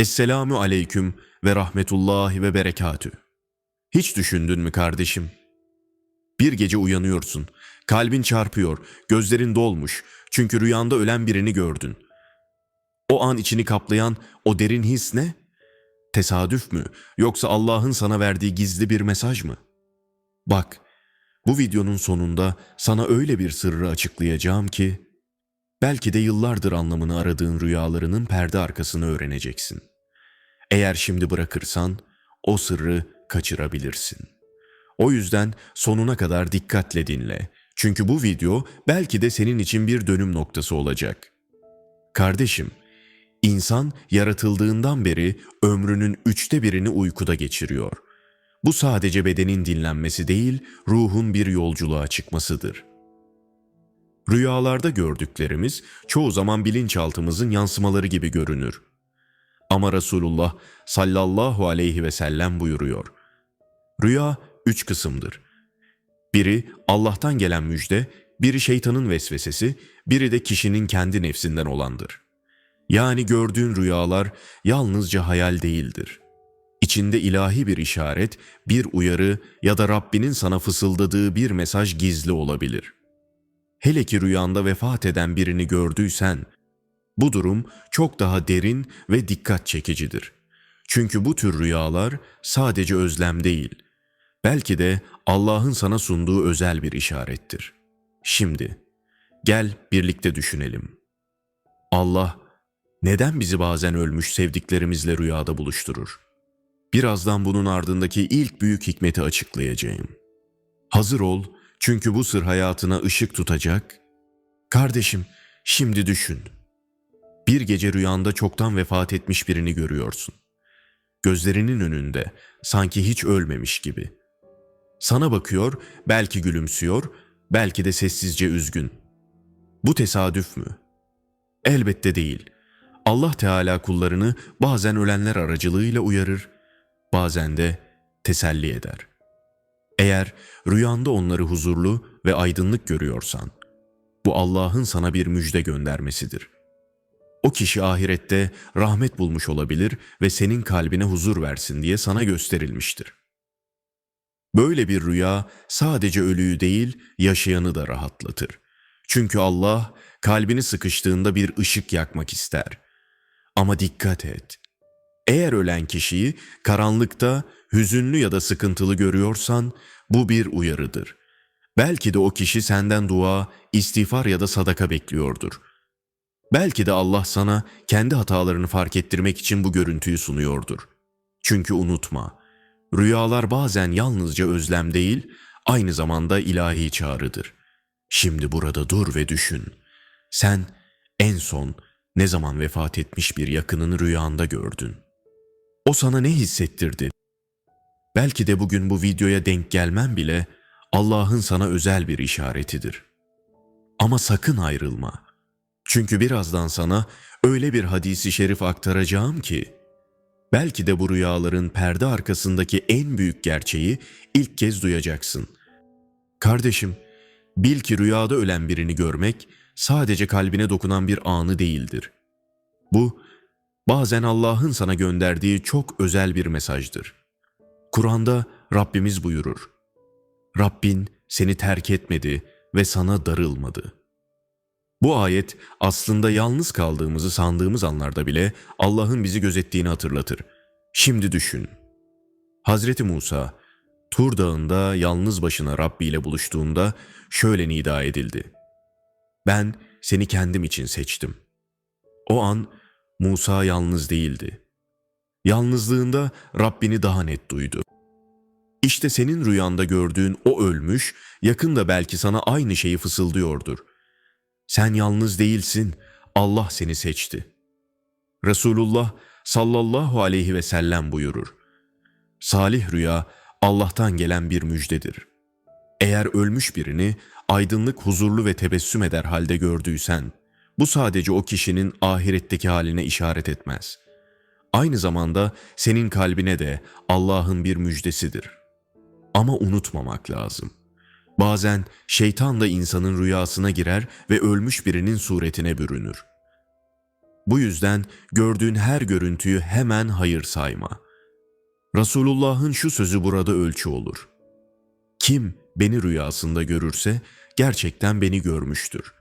Esselamu aleyküm ve rahmetullahi ve berekatü. Hiç düşündün mü kardeşim? Bir gece uyanıyorsun, kalbin çarpıyor, gözlerin dolmuş çünkü rüyanda ölen birini gördün. O an içini kaplayan o derin his ne? Tesadüf mü yoksa Allah'ın sana verdiği gizli bir mesaj mı? Bak, bu videonun sonunda sana öyle bir sırrı açıklayacağım ki belki de yıllardır anlamını aradığın rüyalarının perde arkasını öğreneceksin. Eğer şimdi bırakırsan o sırrı kaçırabilirsin. O yüzden sonuna kadar dikkatle dinle. Çünkü bu video belki de senin için bir dönüm noktası olacak. Kardeşim, insan yaratıldığından beri ömrünün üçte birini uykuda geçiriyor. Bu sadece bedenin dinlenmesi değil, ruhun bir yolculuğa çıkmasıdır. Rüyalarda gördüklerimiz çoğu zaman bilinçaltımızın yansımaları gibi görünür. Ama Resulullah sallallahu aleyhi ve sellem buyuruyor. Rüya üç kısımdır. Biri Allah'tan gelen müjde, biri şeytanın vesvesesi, biri de kişinin kendi nefsinden olandır. Yani gördüğün rüyalar yalnızca hayal değildir. İçinde ilahi bir işaret, bir uyarı ya da Rabbinin sana fısıldadığı bir mesaj gizli olabilir. Hele ki rüyanda vefat eden birini gördüysen, bu durum çok daha derin ve dikkat çekicidir. Çünkü bu tür rüyalar sadece özlem değil, belki de Allah'ın sana sunduğu özel bir işarettir. Şimdi gel birlikte düşünelim. Allah neden bizi bazen ölmüş sevdiklerimizle rüyada buluşturur? Birazdan bunun ardındaki ilk büyük hikmeti açıklayacağım. Hazır ol çünkü bu sır hayatına ışık tutacak. Kardeşim, şimdi düşün. Bir gece rüyanda çoktan vefat etmiş birini görüyorsun. Gözlerinin önünde, sanki hiç ölmemiş gibi. Sana bakıyor, belki gülümsüyor, belki de sessizce üzgün. Bu tesadüf mü? Elbette değil. Allah Teala kullarını bazen ölenler aracılığıyla uyarır, bazen de teselli eder. Eğer rüyanda onları huzurlu ve aydınlık görüyorsan, bu Allah'ın sana bir müjde göndermesidir. O kişi ahirette rahmet bulmuş olabilir ve senin kalbine huzur versin diye sana gösterilmiştir. Böyle bir rüya sadece ölüyü değil, yaşayanı da rahatlatır. Çünkü Allah kalbini sıkıştığında bir ışık yakmak ister. Ama dikkat et. Eğer ölen kişiyi karanlıkta hüzünlü ya da sıkıntılı görüyorsan bu bir uyarıdır. Belki de o kişi senden dua, istiğfar ya da sadaka bekliyordur. Belki de Allah sana kendi hatalarını fark ettirmek için bu görüntüyü sunuyordur. Çünkü unutma, rüyalar bazen yalnızca özlem değil, aynı zamanda ilahi çağrıdır. Şimdi burada dur ve düşün. Sen en son ne zaman vefat etmiş bir yakınını rüyanda gördün? O sana ne hissettirdi? Belki de bugün bu videoya denk gelmen bile Allah'ın sana özel bir işaretidir. Ama sakın ayrılma. Çünkü birazdan sana öyle bir hadisi şerif aktaracağım ki belki de bu rüyaların perde arkasındaki en büyük gerçeği ilk kez duyacaksın. Kardeşim, bil ki rüyada ölen birini görmek sadece kalbine dokunan bir anı değildir. Bu bazen Allah'ın sana gönderdiği çok özel bir mesajdır. Kur'an'da Rabbimiz buyurur. Rabbin seni terk etmedi ve sana darılmadı. Bu ayet aslında yalnız kaldığımızı sandığımız anlarda bile Allah'ın bizi gözettiğini hatırlatır. Şimdi düşün. Hazreti Musa, Tur Dağı'nda yalnız başına Rabbi ile buluştuğunda şöyle nida edildi. Ben seni kendim için seçtim. O an Musa yalnız değildi. Yalnızlığında Rabbini daha net duydu. İşte senin rüyanda gördüğün o ölmüş, yakında belki sana aynı şeyi fısıldıyordur. Sen yalnız değilsin, Allah seni seçti. Resulullah sallallahu aleyhi ve sellem buyurur. Salih rüya Allah'tan gelen bir müjdedir. Eğer ölmüş birini aydınlık, huzurlu ve tebessüm eder halde gördüysen, bu sadece o kişinin ahiretteki haline işaret etmez. Aynı zamanda senin kalbine de Allah'ın bir müjdesidir. Ama unutmamak lazım. Bazen şeytan da insanın rüyasına girer ve ölmüş birinin suretine bürünür. Bu yüzden gördüğün her görüntüyü hemen hayır sayma. Resulullah'ın şu sözü burada ölçü olur. Kim beni rüyasında görürse gerçekten beni görmüştür.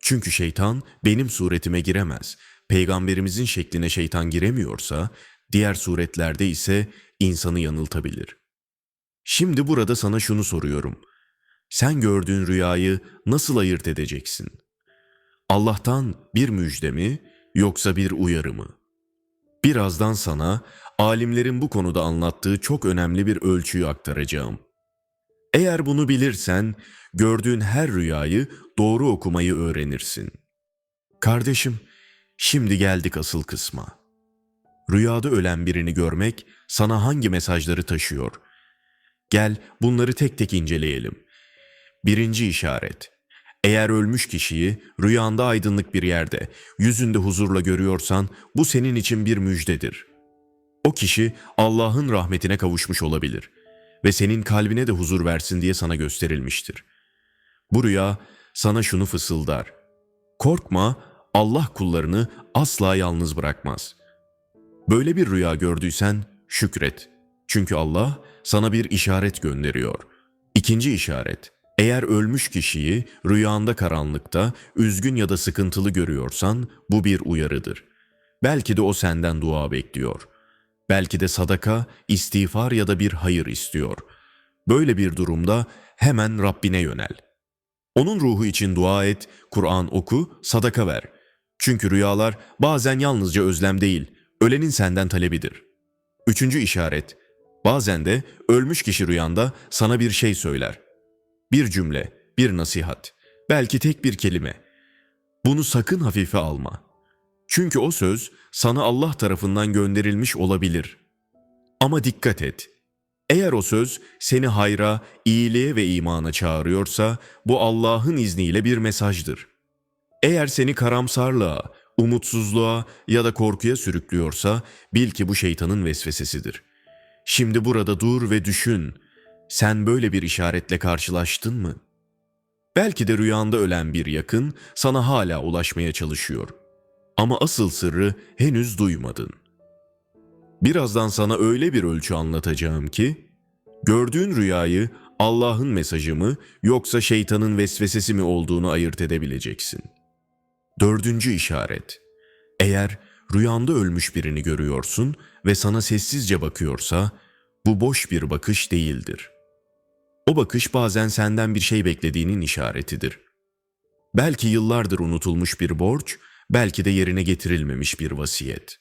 Çünkü şeytan benim suretime giremez. Peygamberimizin şekline şeytan giremiyorsa, diğer suretlerde ise insanı yanıltabilir. Şimdi burada sana şunu soruyorum. Sen gördüğün rüyayı nasıl ayırt edeceksin? Allah'tan bir müjde mi yoksa bir uyarı mı? Birazdan sana alimlerin bu konuda anlattığı çok önemli bir ölçüyü aktaracağım. Eğer bunu bilirsen gördüğün her rüyayı doğru okumayı öğrenirsin. Kardeşim, şimdi geldik asıl kısma. Rüyada ölen birini görmek sana hangi mesajları taşıyor? Gel bunları tek tek inceleyelim. Birinci işaret. Eğer ölmüş kişiyi rüyanda aydınlık bir yerde, yüzünde huzurla görüyorsan bu senin için bir müjdedir. O kişi Allah'ın rahmetine kavuşmuş olabilir ve senin kalbine de huzur versin diye sana gösterilmiştir. Bu rüya sana şunu fısıldar. Korkma, Allah kullarını asla yalnız bırakmaz. Böyle bir rüya gördüysen şükret. Çünkü Allah sana bir işaret gönderiyor. İkinci işaret. Eğer ölmüş kişiyi rüyanda karanlıkta, üzgün ya da sıkıntılı görüyorsan bu bir uyarıdır. Belki de o senden dua bekliyor. Belki de sadaka, istiğfar ya da bir hayır istiyor. Böyle bir durumda hemen Rabbine yönel. Onun ruhu için dua et, Kur'an oku, sadaka ver. Çünkü rüyalar bazen yalnızca özlem değil, ölenin senden talebidir. Üçüncü işaret, bazen de ölmüş kişi rüyanda sana bir şey söyler. Bir cümle, bir nasihat, belki tek bir kelime. Bunu sakın hafife alma. Çünkü o söz sana Allah tarafından gönderilmiş olabilir. Ama dikkat et. Eğer o söz seni hayra, iyiliğe ve imana çağırıyorsa bu Allah'ın izniyle bir mesajdır. Eğer seni karamsarlığa, umutsuzluğa ya da korkuya sürüklüyorsa bil ki bu şeytanın vesvesesidir. Şimdi burada dur ve düşün. Sen böyle bir işaretle karşılaştın mı? Belki de rüyanda ölen bir yakın sana hala ulaşmaya çalışıyor. Ama asıl sırrı henüz duymadın. Birazdan sana öyle bir ölçü anlatacağım ki, gördüğün rüyayı Allah'ın mesajı mı yoksa şeytanın vesvesesi mi olduğunu ayırt edebileceksin. Dördüncü işaret. Eğer rüyanda ölmüş birini görüyorsun ve sana sessizce bakıyorsa, bu boş bir bakış değildir. O bakış bazen senden bir şey beklediğinin işaretidir. Belki yıllardır unutulmuş bir borç, belki de yerine getirilmemiş bir vasiyet.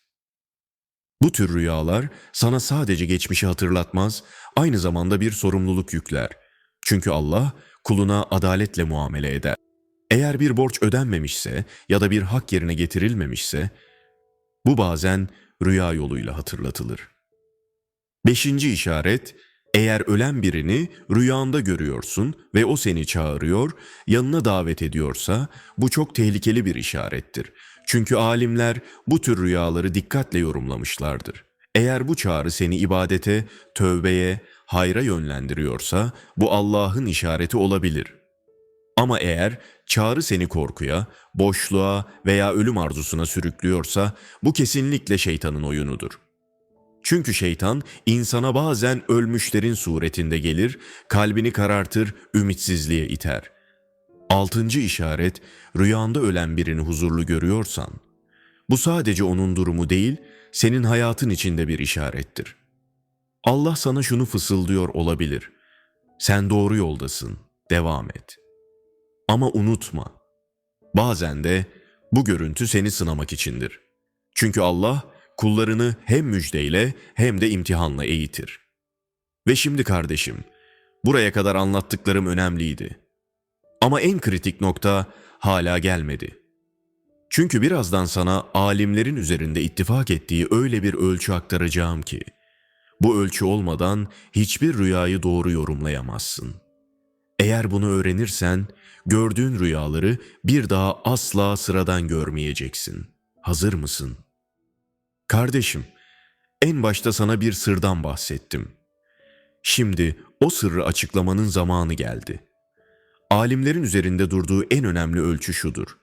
Bu tür rüyalar sana sadece geçmişi hatırlatmaz, aynı zamanda bir sorumluluk yükler. Çünkü Allah kuluna adaletle muamele eder. Eğer bir borç ödenmemişse ya da bir hak yerine getirilmemişse, bu bazen rüya yoluyla hatırlatılır. Beşinci işaret, eğer ölen birini rüyanda görüyorsun ve o seni çağırıyor, yanına davet ediyorsa bu çok tehlikeli bir işarettir. Çünkü alimler bu tür rüyaları dikkatle yorumlamışlardır. Eğer bu çağrı seni ibadete, tövbeye, hayra yönlendiriyorsa bu Allah'ın işareti olabilir. Ama eğer çağrı seni korkuya, boşluğa veya ölüm arzusuna sürüklüyorsa bu kesinlikle şeytanın oyunudur. Çünkü şeytan insana bazen ölmüşlerin suretinde gelir, kalbini karartır, ümitsizliğe iter. Altıncı işaret, rüyanda ölen birini huzurlu görüyorsan, bu sadece onun durumu değil, senin hayatın içinde bir işarettir. Allah sana şunu fısıldıyor olabilir. Sen doğru yoldasın, devam et. Ama unutma, bazen de bu görüntü seni sınamak içindir. Çünkü Allah kullarını hem müjdeyle hem de imtihanla eğitir. Ve şimdi kardeşim, buraya kadar anlattıklarım önemliydi. Ama en kritik nokta hala gelmedi. Çünkü birazdan sana alimlerin üzerinde ittifak ettiği öyle bir ölçü aktaracağım ki, bu ölçü olmadan hiçbir rüyayı doğru yorumlayamazsın. Eğer bunu öğrenirsen, gördüğün rüyaları bir daha asla sıradan görmeyeceksin. Hazır mısın?'' Kardeşim, en başta sana bir sırdan bahsettim. Şimdi o sırrı açıklamanın zamanı geldi. Alimlerin üzerinde durduğu en önemli ölçü şudur.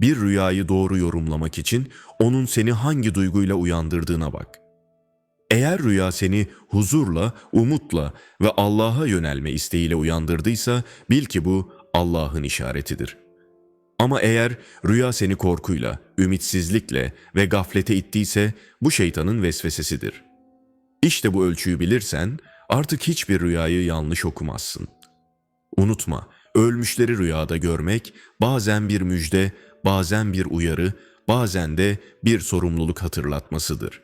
Bir rüyayı doğru yorumlamak için onun seni hangi duyguyla uyandırdığına bak. Eğer rüya seni huzurla, umutla ve Allah'a yönelme isteğiyle uyandırdıysa bil ki bu Allah'ın işaretidir. Ama eğer rüya seni korkuyla, ümitsizlikle ve gaflete ittiyse bu şeytanın vesvesesidir. İşte bu ölçüyü bilirsen artık hiçbir rüyayı yanlış okumazsın. Unutma, ölmüşleri rüyada görmek bazen bir müjde, bazen bir uyarı, bazen de bir sorumluluk hatırlatmasıdır.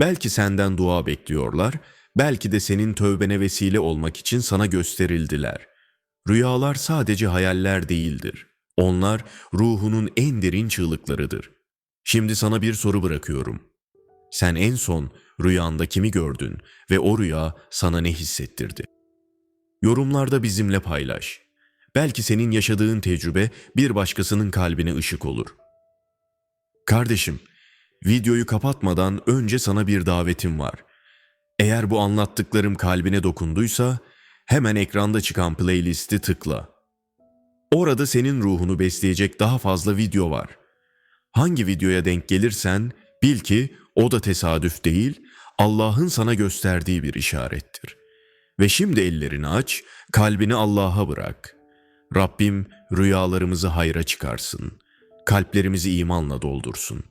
Belki senden dua bekliyorlar, belki de senin tövbene vesile olmak için sana gösterildiler. Rüyalar sadece hayaller değildir. Onlar ruhunun en derin çığlıklarıdır. Şimdi sana bir soru bırakıyorum. Sen en son rüyanda kimi gördün ve o rüya sana ne hissettirdi? Yorumlarda bizimle paylaş. Belki senin yaşadığın tecrübe bir başkasının kalbine ışık olur. Kardeşim, videoyu kapatmadan önce sana bir davetim var. Eğer bu anlattıklarım kalbine dokunduysa hemen ekranda çıkan playlisti tıkla. Orada senin ruhunu besleyecek daha fazla video var. Hangi videoya denk gelirsen bil ki o da tesadüf değil, Allah'ın sana gösterdiği bir işarettir. Ve şimdi ellerini aç, kalbini Allah'a bırak. Rabbim rüyalarımızı hayra çıkarsın. Kalplerimizi imanla doldursun.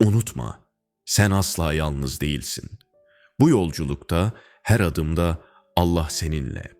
Unutma, sen asla yalnız değilsin. Bu yolculukta her adımda Allah seninle.